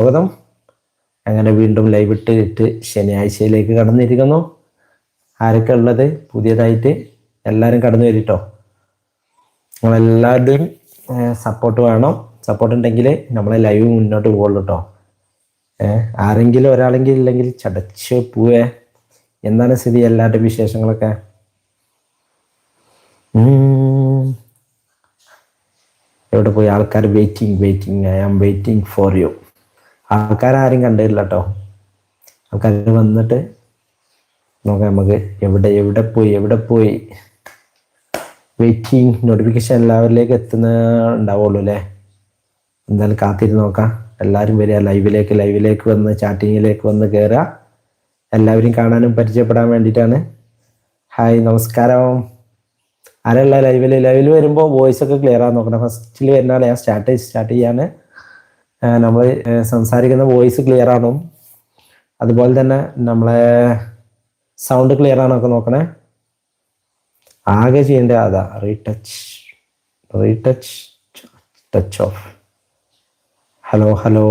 സ്വാഗതം. അങ്ങനെ വീണ്ടും ലൈവ് ഇട്ട് ഇട്ട് ശനിയാഴ്ചയിലേക്ക് കടന്നിരിക്കുന്നു. ആരൊക്കെ ഉള്ളത്? പുതിയതായിട്ട് എല്ലാവരും കടന്നു വരിട്ടോ? നിങ്ങളെല്ലാവരുടെയും സപ്പോർട്ട് വേണം. സപ്പോർട്ട് ഉണ്ടെങ്കിൽ നമ്മളെ ലൈവ് മുന്നോട്ട് പോകുള്ളൂ കേട്ടോ ആരെങ്കിലും ഒരാളെങ്കിലും ഇല്ലെങ്കിൽ ചടച്ച് പോവേ. എന്താണ് സ്ഥിതി? എല്ലാവരുടെയും വിശേഷങ്ങളൊക്കെ. എവിടെ പോയി? ആൾക്കാർ waiting waiting I am waiting for you ആൾക്കാർ ആരും കണ്ടില്ല കേട്ടോ ആൾക്കാർ വന്നിട്ട് നോക്കാം നമുക്ക് എവിടെ എവിടെ പോയി എവിടെ പോയി? വെയിറ്റിംഗ് നോട്ടിഫിക്കേഷൻ എല്ലാവരിലേക്ക് എത്തുന്ന ഉണ്ടാവുള്ളൂ അല്ലേ? എന്തായാലും കാത്തിരുന്ന് നോക്കാം. എല്ലാവരും വരിക ലൈവിലേക്ക് ലൈവിലേക്ക് വന്ന് ചാറ്റിങ്ങിലേക്ക് വന്ന് കയറുക എല്ലാവരും കാണാനും പരിചയപ്പെടാൻ വേണ്ടിയിട്ടാണ്. ഹായ് നമസ്കാരം. ആരല്ല ലൈവിൽ ലൈവിൽ വരുമ്പോൾ വോയിസ് ഒക്കെ ക്ലിയർ ആകാൻ നോക്കണം. ഫസ്റ്റിൽ വരുന്ന ഞാൻ സ്റ്റാർട്ട് സ്റ്റാർട്ട് ചെയ്യാണ്. നമ്മൾ സംസാരിക്കുന്ന വോയിസ് ക്ലിയർ ആണോ അതുപോലെ തന്നെ നമ്മളെ സൗണ്ട് ക്ലിയർ ആണോ ഒക്കെ നോക്കണേ. ആകെ ചെയ്യേണ്ട അതാ retouch retouch touch off hello hello